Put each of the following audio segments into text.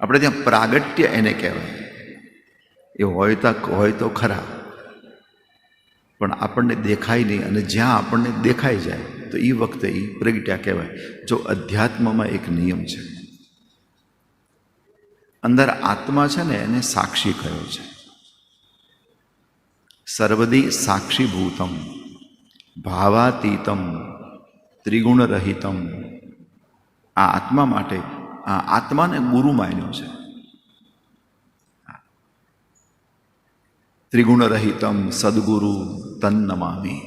આપણે ત્યાં પ્રાગટ્ય એને કહેવાય. એ હોય તો હોય તો ખરા. પણ આપણને દેખાય નહીં અને જ્યાં આપણને દેખાઈ જાય, તો એ વખતે એ પ્રગટ્યા કહેવાય. જો અધ્યાત્મમાં એક નિયમ છે. અંદર આત્મા છે ને, એને સાક્ષી કયો છે. સર્વદી સાક્ષીભૂતમ, ભાવાતીતમ, ત્રિગુણરહિતમ. આ આત્મા માટે આત્માને ગુરુ માન્યો છે. ત્રિગુણ રહિતમ સદગુરુ તન્નમામી.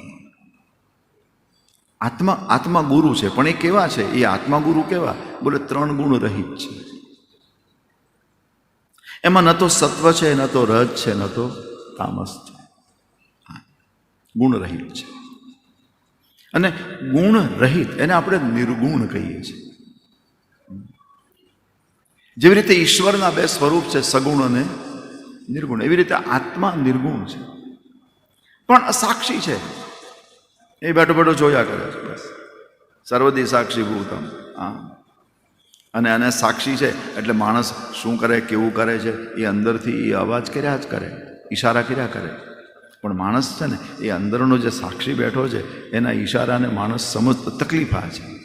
આત્મા આત્મા ગુરુ છે, પણ એ કેવા છે? એ આત્મા ગુરુ કેવા? બોલે ત્રણ ગુણ રહિત છે. એમાં ન તો સત્વ છે, ન તો રજ છે, ન તો તામસ છે. ગુણ રહિત છે. અને ગુણ રહિત, એને આપણે નિર્ગુણ કહીએ છીએ. જેવી રીતે ઈશ્વરના બે સ્વરૂપ છે, સગુણ અને નિર્ગુણ, એવી રીતે આત્મા નિર્ગુણ છે. પણ સાક્ષી છે. એ બેઠો બેઠો જોયા કરે છે, બસ. સર્વદી સાક્ષી ભૂતમ હા અને આને સાક્ષી છે, એટલે માણસ શું કરે, કેવું કરે છે, એ અંદરથી એ અવાજ કર્યા જ કરે, ઈશારા કર્યા કરે. પણ માણસ છે ને, એ અંદરનો જે સાક્ષી બેઠો છે, એના ઈશારાને માણસ સમજતો તકલીફ આ છે.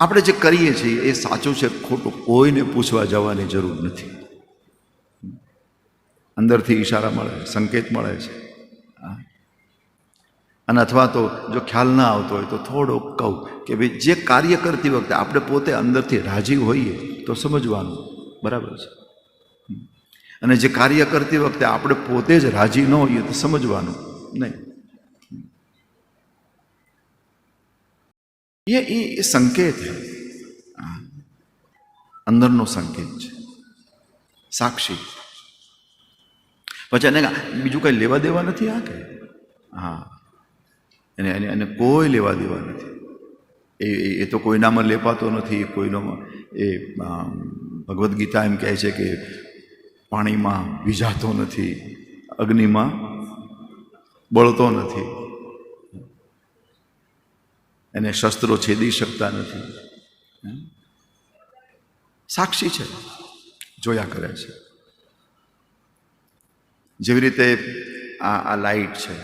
આપણે જે કરીએ છીએ એ સાચું છે, ખોટું કોઈને પૂછવા જવાની જરૂર નથી. અંદરથી ઈશારા મળે સંકેત મળે છે. અને અથવા તો જો ખ્યાલ ના આવતો હોય તો થોડોક કહું કે ભાઈ, જે કાર્ય કરતી વખતે આપણે પોતે અંદરથી રાજી હોઈએ તો સમજવાનું, બરાબર છે? અને જે કાર્ય કરતી વખતે આપણે પોતે જ રાજી ન હોઈએ તો સમજવાનું, નહીં. એ સંકેત છે હા. અંદરનો સંકેત છે સાક્ષી પછી એને બીજું કંઈ લેવા દેવા નથી આ કે હા એને એને એને કોઈ લેવા દેવા નથી એ- એ તો કોઈનામાં લેપાતો નથી કોઈનામાં એ ભગવદ્ ગીતા એમ કહે છે કે પાણીમાં વિજાતો નથી, અગ્નિમાં બળતો નથી. એને શસ્ત્રો છેદી શકતા નથી? સાક્ષી છે. જોયા કરે છે. જેવી રીતે આ આ લાઈટ છે.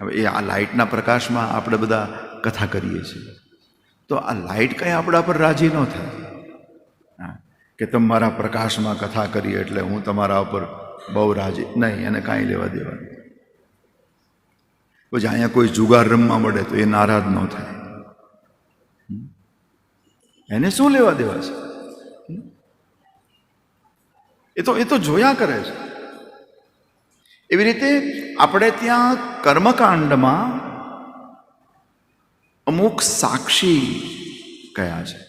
હવે એ આ લાઇટના પ્રકાશમાં આપણે બધા કથા કરીએ છીએ. તો આ લાઇટ કંઈ આપણા પર રાજી ન થાય. કે તમે મારા પ્રકાશમાં કથા કરીએ એટલે હું તમારા ઉપર બહુ રાજી. નહીં, એને કાંઈ લેવા દેવા નથી. પછી અહીંયા કોઈ જુગાર રમવા મળે તો એ નારાજ ન થાય. એને શું લેવા દેવા છે? એ તો એ તો જોયા કરે છે. એવી રીતે આપણે ત્યાં કર્મકાંડમાં અમુક સાક્ષી કયા છે?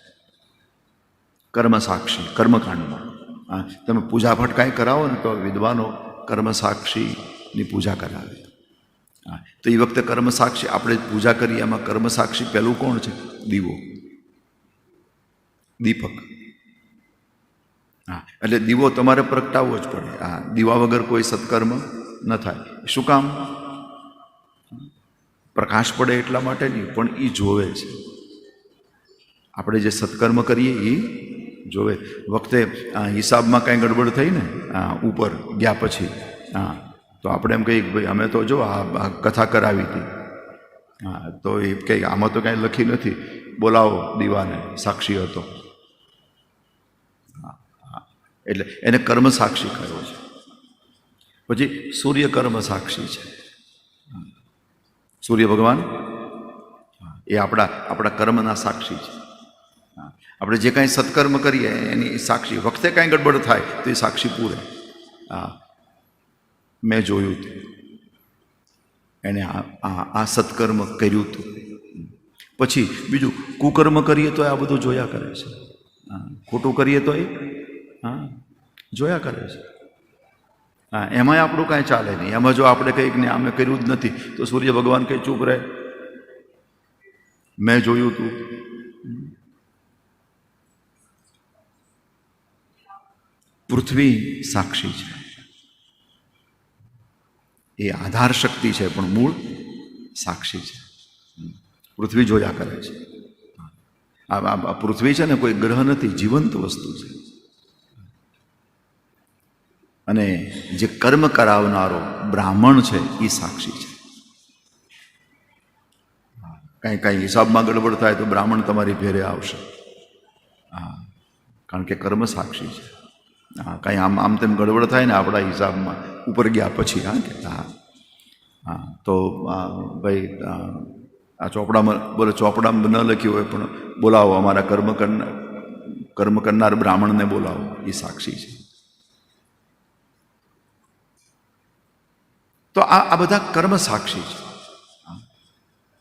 કર્મ સાક્ષી, કર્મકાંડમાં. તમે પૂજાપાઠ કાંઈ કરાવો ને તો વિદ્વાનો કર્મ સાક્ષીની પૂજા કરાવે. તો એ વખતે કર્મ સાક્ષી આપણે પૂજા કરીએ એમાં કર્મ સાક્ષી પહેલું કોણ છે? દીવો. દીપક. હા, એટલે દીવો તમારે પ્રગટાવવો જ પડે. હા દીવા વગર કોઈ સત્કર્મ ન થાય. શું કામ? પ્રકાશ પડે એટલા માટે નહીં, પણ એ જોવે છે. આપણે જે સત્કર્મ કરીએ એ જોવે. વખતે હિસાબમાં કાંઈ ગડબડ થઈ ને ઉપર, ગયા પછી, હા તો આપણે એમ કહીએ કે ભાઈ, અમે તો જો આ કથા કરાવી હતી. હા, તો એ કંઈ આમાં તો કાંઈ લખી નથી. બોલાવો દીવાને, સાક્ષી હતો. એટલે એને કર્મ સાક્ષી કહ્યો છે. પછી સૂર્ય કર્મ સાક્ષી છે. સૂર્ય ભગવાન? એ આપણા આપણા કર્મના સાક્ષી છે. આપણે જે કાંઈ સત્કર્મ કરીએ, એની સાક્ષી વખતે કાંઈ ગડબડ થાય, તો એ સાક્ષી પૂરે. હા. મેં જોયું હતું એણે આ આ સત્કર્મ કર્યું હતું પછી બીજું, કુકર્મ કરીએ તો આ બધું જોયા કરે છે. હા, ખોટું કરીએ તો એ, હા, જોયા કરે છે. હા, એમાંય આપણું કાંઈ ચાલે નહીં. એમાં જો આપણે કંઈક ને અમે કર્યું જ નથી, તો સૂર્ય ભગવાન કંઈ ચૂપ રહે? મેં જોયું તું. પૃથ્વી સાક્ષી છે. એ આધાર શક્તિ છે, પણ મૂળ સાક્ષી છે. પૃથ્વી જોયા કરે છે. આ પૃથ્વી છે ને કોઈ ગ્રહ નથી, જીવંત વસ્તુ છે. અને જે કર્મ કરાવનારો બ્રાહ્મણ છે એ સાક્ષી છે. કાંઈ કાંઈ હિસાબમાં ગડબડ થાય તો બ્રાહ્મણ તમારી ભેરે આવશે. હા. કારણ કે કર્મ સાક્ષી છે. હા, કાંઈ આમ આમ તેમ ગડબડ થાય ને આપણા હિસાબમાં ઉપર ગયા પછી, હા, કે, હા હા, તો ભાઈ, આ ચોપડામાં, બોલે, ચોપડામાં ન લખ્યું હોય, પણ બોલાવો અમારા કર્મ કરનાર કર્મ કરનાર બ્રાહ્મણને બોલાવો, એ સાક્ષી છે. તો આ આ બધા કર્મ સાક્ષી છે.